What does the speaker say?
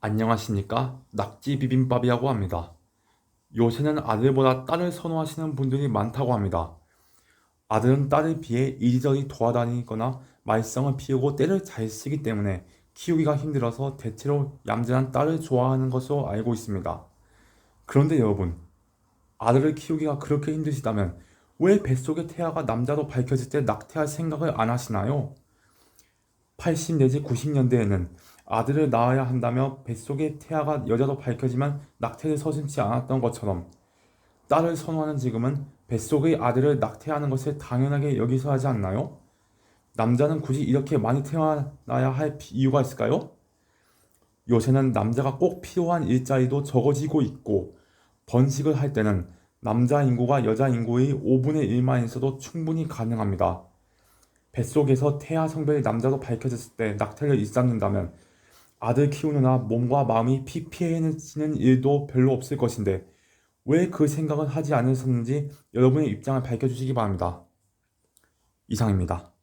안녕하십니까? 낙지 비빔밥이라고 합니다. 요새는 아들보다 딸을 선호하시는 분들이 많다고 합니다. 아들은 딸에 비해 이리저리 돌아다니거나 말썽을 피우고 때를 잘 쓰기 때문에 키우기가 힘들어서 대체로 얌전한 딸을 좋아하는 것으로 알고 있습니다. 그런데 여러분, 아들을 키우기가 그렇게 힘드시다면 왜 뱃속의 태아가 남자로 밝혀질 때 낙태할 생각을 안 하시나요? 80 내지 90년대에는 아들을 낳아야 한다며 뱃속의 태아가 여자로 밝혀지면 낙태를 서슴지 않았던 것처럼 딸을 선호하는 지금은 뱃속의 아들을 낙태하는 것을 당연하게 여기서 하지 않나요? 남자는 굳이 이렇게 많이 태어나야 할 피- 이유가 있을까요? 요새는 남자가 꼭 필요한 일자리도 적어지고 있고 번식을 할 때는 남자 인구가 여자 인구의 5분의 1만 있어도 충분히 가능합니다. 뱃속에서 태아 성별이 남자로 밝혀졌을 때 낙태를 일삼는다면 아들 키우느라 몸과 마음이 피폐해지는 일도 별로 없을 것인데 왜 그 생각을 하지 않으셨는지 여러분의 입장을 밝혀주시기 바랍니다. 이상입니다.